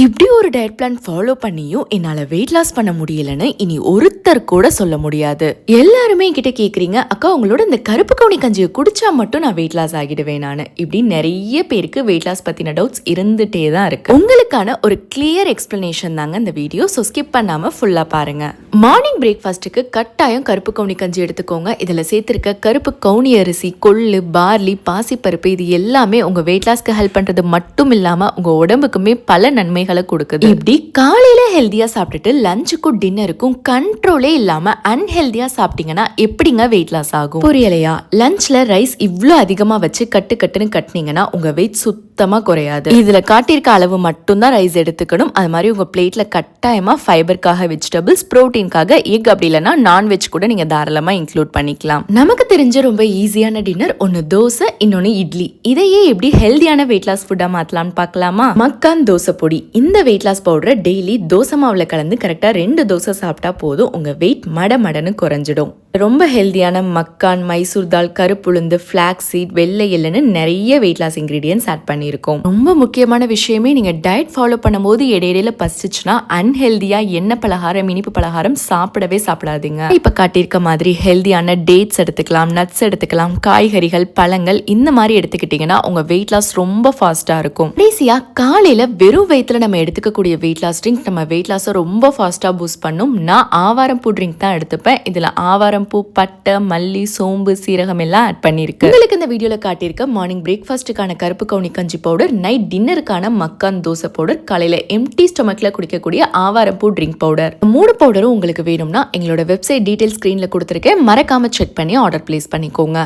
இப்படி ஒரு diet plan follow பண்ணியும் என்னால் வெயிட் லாஸ் பண்ண முடியலன்னு இனி ஒருத்தர் கூட சொல்ல முடியாது. எல்லாருமே என்கிட்ட கேட்குறீங்க அக்கா உங்களோட இந்த கருப்பு கவுனி கஞ்சியை குடிச்சா மட்டும் நான் வெயிட் லாஸ் ஆகிடுவேன் நான். இப்படி நிறைய பேருக்கு வெயிட் லாஸ் பற்றின டவுட்ஸ் இருந்துகிட்டே தான் இருக்கு. உங்களுக்கான ஒரு கிளியர் எக்ஸ்பிளனேஷன் தாங்க இந்த வீடியோ ஸோ ஸ்கிப் பண்ணாமல் ஃபுல்லாக பாருங்க. மார்னிங் பிரேக்ஃபாஸ்ட்டுக்கு கட்டாயம் கருப்பு கவுனி கஞ்சி எடுத்துக்கோங்க. இதில் சேர்த்துருக்க கருப்பு கவுனி அரிசி கொள்ளு பார்லி பாசிப்பருப்பு இது எல்லாமே உங்கள் வெயிட் லாஸ்க்கு ஹெல்ப் பண்ணுறது மட்டும் இல்லாமல் உங்கள் உடம்புக்குமே பல நன்மை நன்மைகளை கொடுக்குது. இப்படி காலையில ஹெல்தியா சாப்பிட்டுட்டு லஞ்சுக்கும் டின்னருக்கும் கண்ட்ரோலே இல்லாம அன்ஹெல்தியா சாப்பிட்டீங்கன்னா எப்படிங்க வெயிட் லாஸ் ஆகும்? புரியலையா? லஞ்ச்ல ரைஸ் இவ்ளோ அதிகமா வச்சு கட்டு கட்டுன்னு கட்டினீங்கன்னா உங்க வெயிட் சுத்தமா குறையாது. இதுல காட்டியிருக்க அளவு மட்டும்தான் ரைஸ் எடுத்துக்கணும். அது மாதிரி உங்க பிளேட்ல கட்டாயமா ஃபைபருக்காக வெஜிடபிள்ஸ் புரோட்டீனுக்காக எக் அப்படி இல்லைன்னா நான்வெஜ் கூட நீங்க தாராளமா இன்க்ளூட் பண்ணிக்கலாம். நமக்கு தெரிஞ்ச ரொம்ப ஈஸியான டின்னர் ஒன்னு தோசை இன்னொன்னு இட்லி. இதையே எப்படி ஹெல்தியான வெயிட் லாஸ் ஃபுட்டா மாத்தலாம்னு பார்க்கலாமா? மக்கான் தோசை பொடி. இந்த வெயிட் லாஸ் பவுடரை டெய்லி தோசை மாவில் கலந்து கரெக்டாக ரெண்டு தோசை சாப்பிட்டா போதும். உங்கள் வெயிட் மட மடன்னு குறைஞ்சிடும். ரொம்ப ஹெல்தியான மக்கான் மைசூர் தால் கருப்புளுந்து ஃப்ளாக் சீட் வெள்ளை எள்ளுன்னு நிறைய வெயிட் லாஸ் இன்க்ரீடியன்ஸ் ஆட் பண்ணியிருக்கோம். ரொம்ப முக்கியமான விஷயமே நீங்கள் டயட் ஃபாலோ பண்ணும்போது இடையிடையில பசிச்சுன்னா அன்ஹெல்தியாக எண்ணெய் பலகாரம் இனிப்பு பலகாரம் சாப்பிடவே சாப்பிடாதீங்க. இப்போ காட்டியிருக்க மாதிரி ஹெல்தியான டேட்ஸ் எடுத்துக்கலாம் நட்ஸ் எடுத்துக்கலாம் காய்கறிகள் பழங்கள் இந்த மாதிரி எடுத்துக்கிட்டிங்கன்னா உங்கள் வெயிட் லாஸ் ரொம்ப ஃபாஸ்ட்டாக இருக்கும். கடைசியாக காலையில் வெறும் வயிற்றுல நம்ம எடுத்துக்கக்கூடிய வெயிட் லாஸ் ட்ரிங்க் நம்ம வெயிட் லாஸை ரொம்ப ஃபாஸ்ட்டாக பூஸ்ட் பண்ணும். நான் ஆவாரம் பூ ட்ரிங்க் தான் எடுத்துப்பேன். இதில் ஆவாரம் பூ பட்டை மல்லி சோம்பு சீரகம் எல்லாம் ஆட் பண்ணியிருக்கு. உங்களுக்கு இந்த வீடியோவில் காட்டியிருக்க மார்னிங் பிரேக்ஃபாஸ்ட்டுக்கான கருப்பு கவுனி கஞ்சி பவுடர் நைட் டின்னருக்கான மக்கான் தோசை பவுடர் காலையில் எம்டி ஸ்டொமக்கில் குடிக்கக்கூடிய ஆவாரம் பூ ட்ரிங்க் பவுடர் மூணு பவுடரும் உங்களுக்கு வேணும்னா எங்களோட வெப்சைட் டீட்டெயில் ஸ்க்ரீனில் கொடுத்துருக்கேன். மறக்காமல் செக் பண்ணி ஆர்டர் பிளேஸ் பண்ணிக்கோங்க.